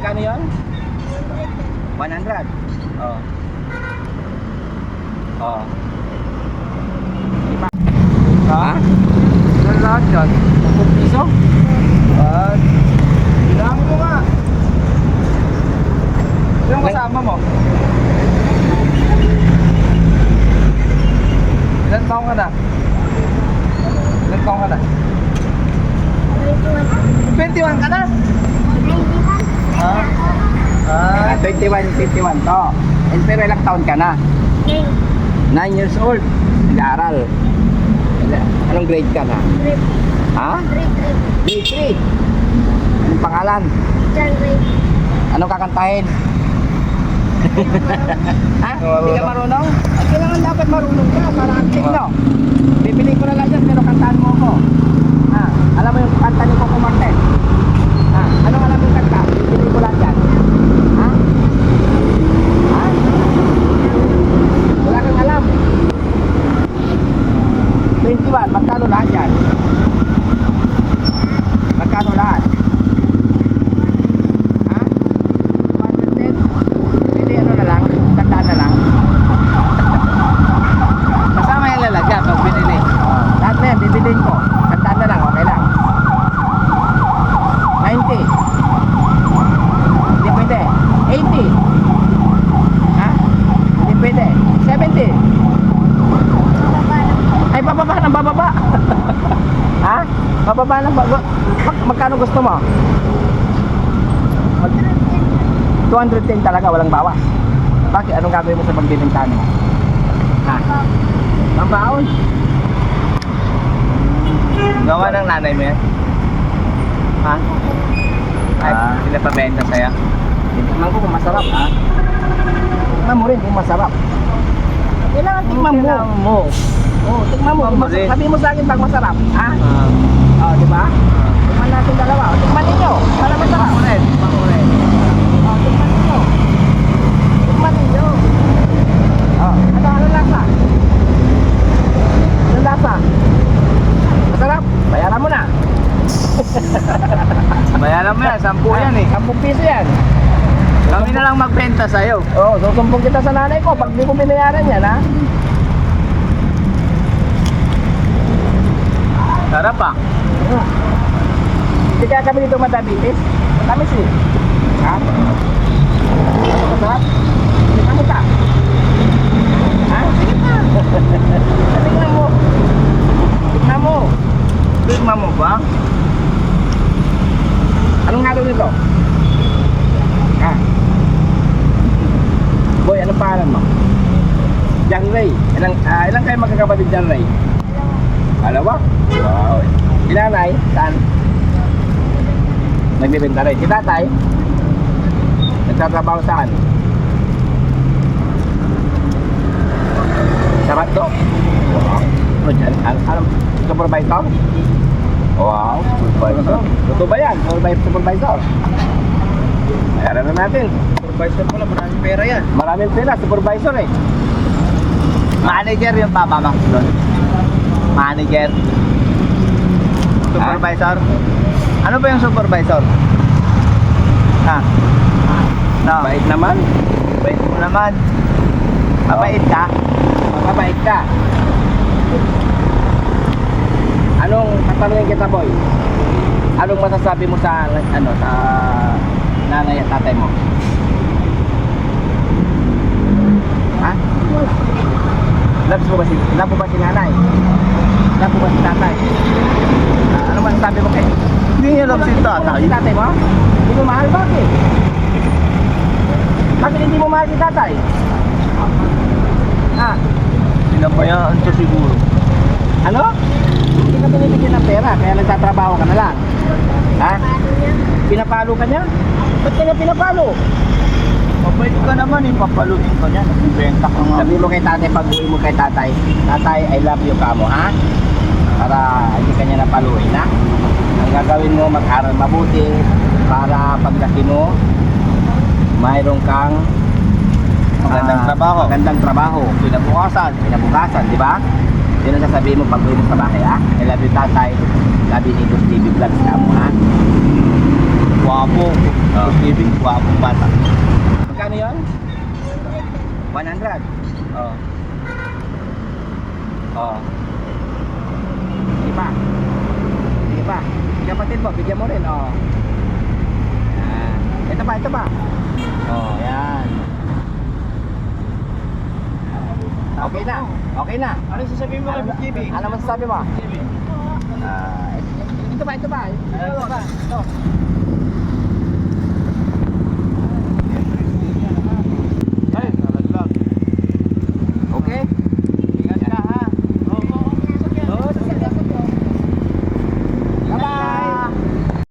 Magkano yun? 100. Oh. Oh. Lima. Ha? Yan lahat yan. 10 piso? At, bilangin mo nga. Sino kasama mo? Ilan taong ka na? 51, 51 to. And pero ilang taon ka na? 9. 9 years old. Nag-aaral. Anong grade ka na? Grade Ha? Grade 3. Grade 3. Anong pangalan? John Ray. Anong kakantahin? ha? Hindi ka marunong? Kailangan dapat marunong ka para acting, no? Bibili ko na lang 21, magkano lahat yan? Magkano lahat? Ha? 110? Hindi, ano na lang? Tandaan na lang. kasama yung lalagyan pag binili. Oh, lahat na yan, bibilin ko. Tandaan na lang, okay lang. 90. Hindi pwede. 80. Ha? Hindi pwede. 70. Ay, bababa ng bababa. Ha? Bababa ng bababa. Mag magkano gusto mo? Mag 210 talaga, walang bawas. Bakit? Anong gagawin mo sa pagbibintahan mo? Ha? Ang baon? Gawa ng nanay mo yan? Ha? Ay, Ah. pinapabenta sa'yo? Tingnan ko kung masarap, ha? Tingnan mo rin kung masarap. Kailangan tingnan mo. Kailangan mo. Oh, tingnan mo. Mas- rin. sabi mo sa akin pag masarap, ha? Ah. Oh, di ba? Tingnan natin dalawa. Oh, Tingnan ninyo. Para masarap. Makulit, makulit. Oh, tingnan ninyo. Tingnan ninyo. Oh, ano, ano lasa? Ano lasa? Masarap. Bayaran mo na. Bayaran mo yan, 10 yan eh. 10 piso yan. Kami na lang magbenta sa'yo. Oo, oh, susumbong kita sa nanay ko pag di ko binayaran yan, ha? Sarap ah. Hindi kaya kami dito madabitis. Matamis eh. Ha? Masarap? Hindi ka muta. Ha? Sige pa. Tingnan mo. Tingnan mo. Ba? Anong halo nito? Ha? Boy, anong pangalan mo? John Ray. Ilang, ah, ilang kayo magkakapatid John Ray? Dalawa? Wow. Si nanay, saan? Nagbibenta rin. Si tatay? Nagtatrabaho saan? Sa Rato? Wow. Ano dyan? Ano, ano? Supervisor? Wow, supervisor. Totoo ba yan? Supervisor. Bayaran na natin. Supervisor pala, maraming pera yan. Maraming pera, supervisor eh. Manager yung papa mo. Manager. Supervisor. Ano ba yung supervisor? Ha? No. Bait naman. Bait mo naman. Mabait ka? Mababait ka. Anong tatanungin kita, boy? Anong masasabi mo sa ano sa nanay at tatay mo? Ha? Loves mo ba si love mo ba si nanay? Love mo ba si tatay? Ah, ano masasabi mo kay Hindi niya alam si tatay. Si tatay mo? Hindi mo mahal bakit? Bakit hindi mo mahal si tatay? Ha? Pinabayaan to siguro. Ano? Hindi ka binibigyan ng pera, kaya nagtatrabaho ka na lang. Ha? Pinapalo ka niya? Ba't ka niya pinapalo? Mabait ka naman eh, papaluin ka niya. Nagbibenta ka nga. Sabi mo kay tatay, pag uwi mo kay tatay, tatay, I love you ka mo, ha? Para hindi ka niya napaluin, ha? Ang gagawin mo, mag-aral mabuti para paglaki mo, mayroon kang Magandang ah, trabaho. Magandang trabaho. Pinabukasan. Kinabukasan, di ba? Yun ang sasabihin mo pag uwi mo sa bahay, ha? I love you, tatay. Love you, Igos TV Vlogs ka mo, ha? Guwapo. Oh. Ibig guwapo bata. Magkano yun? 100. Oh. Oh. Sige pa. Sige pa. Kapatid mo, bigyan mo rin. Oh. Yan. Ito pa, ito pa. Oh, yan. Okay na. Okay na. Ano sasabihin mo kay Boss JB? Ano man sabi mo? Ah, ito pa, ito pa. Ito pa. Ito.